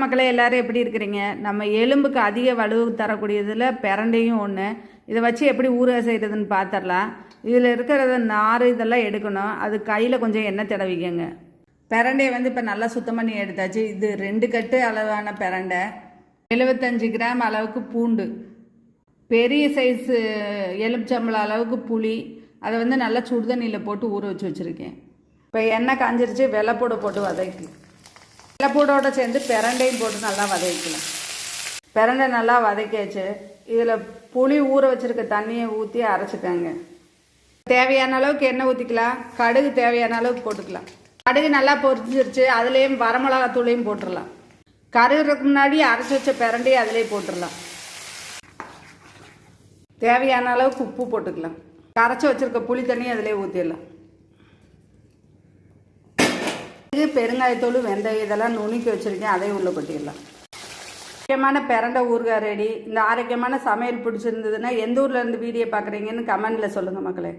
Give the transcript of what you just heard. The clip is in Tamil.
மக்களே எல்லாரும் எப்படி இருக்கிறீங்க? நம்ம எலும்புக்கு அதிக வலு தரக்கூடியதில் பிரண்டையும் ஒன்று இதை வச்சு எப்படி ஊற செய்கிறதுன்னு பார்த்துடலாம் இதில் இருக்கிறத நார் இதெல்லாம் எடுக்கணும். அது கையில் கொஞ்சம் எண்ணெய் தடவிக்கங்க. பிரண்டையை வந்து இப்போ நல்லா சுத்தம் பண்ணி எடுத்தாச்சு. இது ரெண்டு கட்டு அளவான பிரண்டை. எழுபத்தஞ்சு கிராம் அளவுக்கு பூண்டு. பெரிய சைஸு எலுமிச்சம்பழம் அளவுக்கு புளி. அதை வந்து நல்லா சுடுதண்ணியில் போட்டு ஊற வச்சு வச்சுருக்கேன். இப்போ எண்ணெய் காஞ்சிருச்சு. வெள்ளைப்பூடை போட்டு வதக்கி. வெள்ளைப்பூடோட சேர்ந்து பிரண்டையும் போட்டு நல்லா வதக்கிக்கலாம் பிரண்டை நல்லா வதக்கியாச்சு. இதில் புளி ஊற வச்சுருக்க தண்ணியை ஊற்றி அரைச்சிக்கோங்க. தேவையான அளவுக்கு எண்ணெய் ஊற்றிக்கலாம் கடுகு தேவையான அளவுக்கு போட்டுக்கலாம். கடுகு நல்லா பொரிஞ்சிருச்சு. அதுலேயும் வரமிளகாத்தூளையும் போட்டுடலாம். கருகிறதுக்கு முன்னாடி அரைச்சி வச்ச பிரண்டையும் அதிலே போட்டுடலாம். தேவையான அளவுக்கு உப்பு போட்டுக்கலாம். கரைச்சி வச்சிருக்க புளி தண்ணியும் அதிலே ஊற்றிடலாம் இது பெருங்காயத்தூள் வெந்தயம் இதெல்லாம் நுணுக்கி வச்சுருக்கேன். அதையும் உள்ளே கொட்டிடலாம். ஆரோக்கியமான பிறண்ட ஊறுகாய் ரெடி. இந்த ஆரோக்கியமான சமையல் பிடிச்சிருந்ததுன்னா எந்த ஊரில் இருந்து வீடியோ பார்க்குறீங்கன்னு கமெண்டில் சொல்லுங்கள் மக்களே.